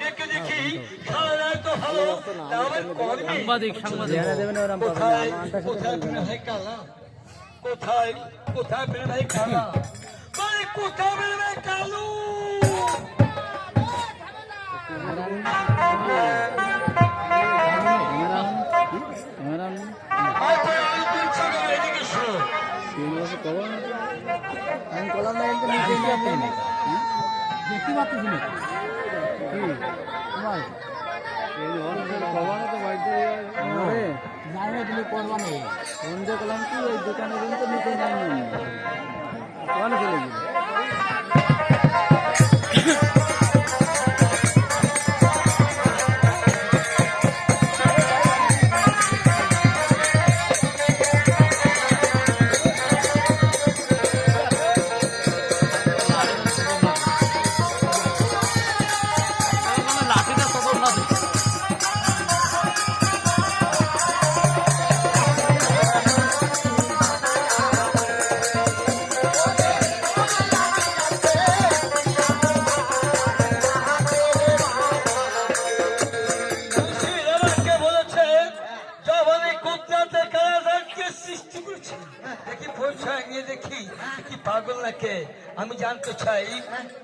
দেখে দেখি খাওয়া দাওয়া তো ভালো। আমার কর্মে। সাংবাদিক সাংবাদিক। কোথায় কোথায় প্রেম ভাই কালা? কোথায় কোথায় প্রেম ভাই কালা? মানে কোথায় প্রেম ভাই কালু? আমি কলাম দেখতে পাচ্ছি তুমি করবা নেই ফোন দেখলাম কি ওই দোকানে কিন্তু নিতে যায়নি চলে গেল কি পাগল কে আমি জানতে চাই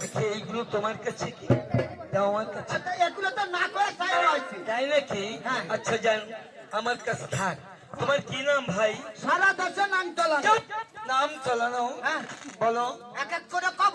দেখি এইগুলো তোমার কাছে কি? আমার কাছে। আচ্ছা, এগুলো তো না করে তাই নাকি? হ্যাঁ। আচ্ছা জান আমার কাছে থাক। তোমার কি নাম ভাই? সারা দশ নাম চলা নাম চলানো? হ্যাঁ। বলো। এক এক করে কব।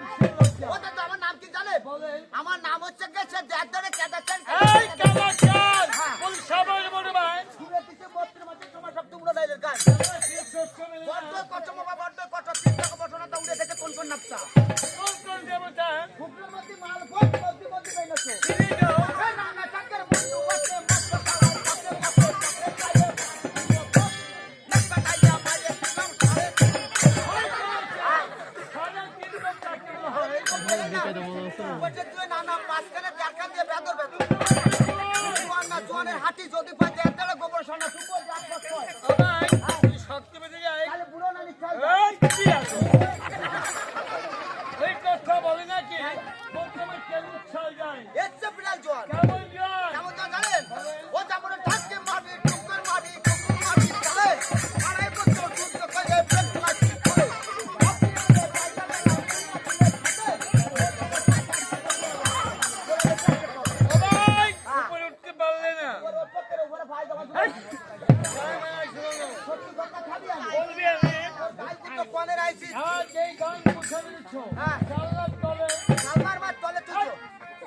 বর্ধমানের আইসি যেই গান মুখে দিচ্ছ হ্যাঁ। জানলার তলে জানলার মার তলে। তুই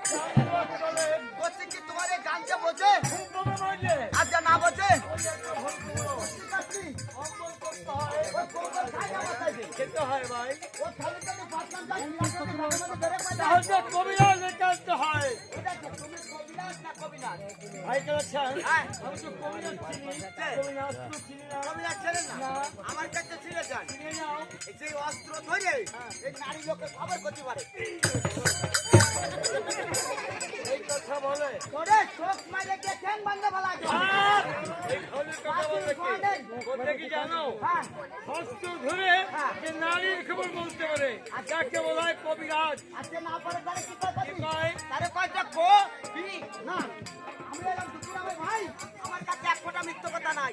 জানলার তলে বলছি কি তোমার এই আর যা আমার কাছে ছিল যায় যে অস্ত্র ধরে এই নারী লোককে খবর করতে পারে। এই হ্যাঁ। কি? কথা কি জানো? হ্যাঁ। অস্ত্র হ্যাঁ। নারীর খবর বলতে পারে। আচ্ছা। যাকে বলা হয় কবিরাজ। আজকে না পারে তাহলে কয় তারে কয়? দেখো না আমরা এলাম দুপুর ভাই। আমার কাছে এক ফোঁটা মৃত্যু কথা নাই।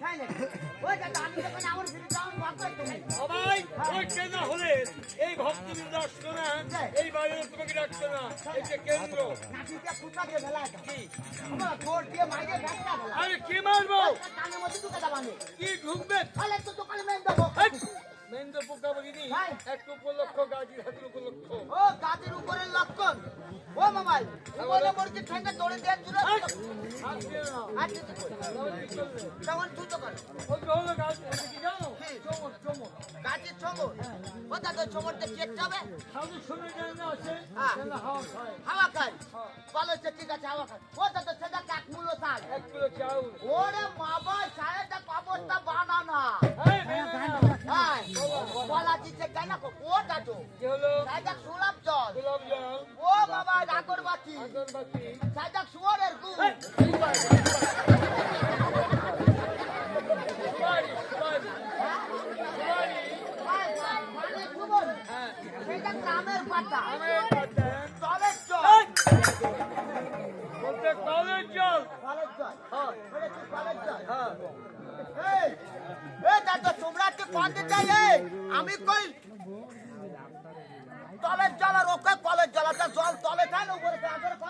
না সবাই ওই কেন হলে? এই ভক্তি ডাকতো না এই বাইরে তোমাকে ডাকতো না। এই যে কেন্দ্র। আরে কি মারবো? কি ঢুকবে? মেন পোকা বলিনি এক উপলক্ষ গাজীর হাতের উপলক্ষ। ও গাছের উপরের লক্ষণ ঠেঙ্গে দড়ি দেন জুড়ে। তখন কর। গাছের ও দাদা হাওয়া খাই ভালো হচ্ছে ঠিক আছে হাওয়া খাই ও দাদা সেটা কাক মূল্য চাল ওরে বাবা অবস্থা বানানা। বলা দিচ্ছে কেন ও দাদু আগরবাতি সাইডা সুয়ারের গু সুবল হ্যাঁ। গ্রামের পাতা। আমের জল। বলতে কলের জল। জল। হ্যাঁ। জল। হ্যাঁ। এই এই দাদা তোমরা কি কোন দিতে আমি কই? তলের জল আর ওকে কলের জল একটা জল তলে খায় না উপরে।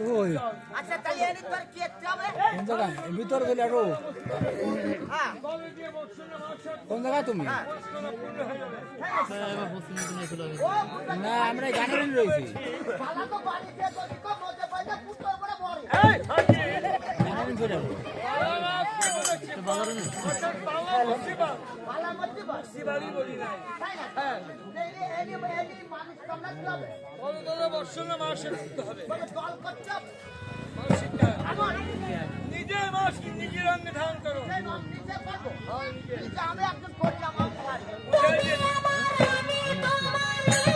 ওই। আচ্ছা তাই এর তোর কি একটু হবে? কোন জায়গায়? ভিতর গেলে আরও। হ্যাঁ। কোন জায়গায় তুমি? হয়ে। না আমরা গানের রয়েছি। ভালো তো বাড়িতে যদি কো মজা পাইতে পুত্র করে বড় এই হাজি গানের অর্থাৎ বাবা মুসিবা ভালো মধ্যে বস বলি নাই। না হ্যাঁ। নিজের মাস কি নিজের রঙে ধারণ করো? নিচে আমি একজন করি? আমি পারি বুঝাই দিয়ে